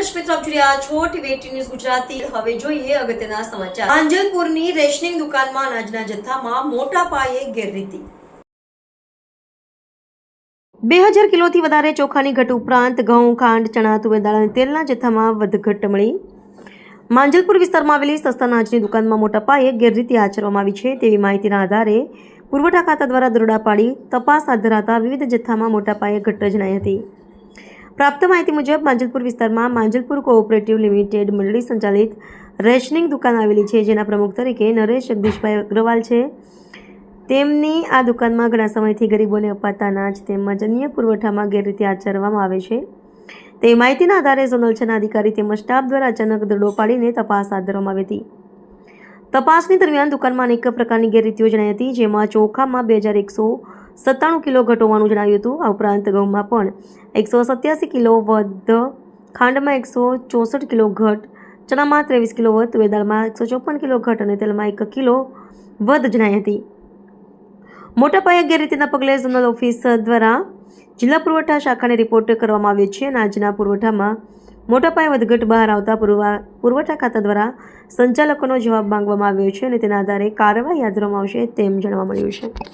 દર્શક હવે જોઈએ અગત્યના સમાચાર. આંજલપુરની રેશનિંગ દુકાનમાં અનાજના જથ્થામાં મોટા પાયે ગેરરીતિ. બે હજાર કિલોથી વધારે ચોખાની ઘટ ઉપરાંત ઘઉં, ખાંડ, ચણા, તુવેર દાળ અને તેલના જથ્થામાં વધઘટ મળી માંજલપુર વિસ્તારમાં આવેલી સસ્તા અનાજની દુકાનમાં મોટા પાયે ગેરરીતિ આચરવામાં આવી છે તેવી માહિતીના આધારે પુરવઠા ખાતા દ્વારા દરોડા પાડી તપાસ હાથ ધરાતા વિવિધ જથ્થામાં મોટા પાયે ઘટ જણાઈ હતી. પ્રાપ્ત માહિતી મુજબ, માંજલપુર વિસ્તારમાં માંજલપુર કોઓપરેટિવ લિમિટેડ મંડળી સંચાલિત રેશનિંગ દુકાન આવેલી છે, જેના પ્રમુખ તરીકે નરેશ જગદીશભાઈ અગ્રવાલ છે. તેમની આ દુકાનમાં ઘણા સમયથી ગરીબોને અપાતા અનાજ તેમજ અન્ય પુરવઠામાં ગેરરીતિ આચરવામાં આવે છે. તે માહિતીના આધારે ઝોનલ છના અધિકારી તેમજ સ્ટાફ દ્વારા અચાનક દરડો પાડીને તપાસ હાથ ધરવામાં આવી હતી. તપાસની દરમિયાન દુકાનમાં અનેક પ્રકારની ગેરરીતિઓ જણાઈ હતી, જેમાં ચોખામાં બે હજાર એકસો સત્તાણું કિલો ઘટ હોવાનું જણાવ્યું હતું. આ ઉપરાંત ઘઉંમાં પણ એકસો સત્યાસી કિલો વધ, ખાંડમાં એકસો ચોસઠ કિલો ઘટ, ચણામાં ત્રેવીસ કિલો વધ તુવેદાળમાં એકસો ચોપન કિલો ઘટ અને તેલમાં એક કિલો વધ જણાઈ હતી. મોટા પાયે ગેરરીતિના પગલે ઝોનલ ઓફિસ દ્વારા જિલ્લા પુરવઠા શાખાને રિપોર્ટ કરવામાં આવ્યો છે અને આજના પુરવઠામાં મોટા પાયે વધઘટ બહાર આવતા પુરવા, પુરવઠા ખાતા દ્વારા સંચાલકોનો જવાબ માંગવામાં આવ્યો છે અને તેના આધારે કાર્યવાહી હાથ ધરવામાં આવશે તેમ જાણવા મળ્યું છે.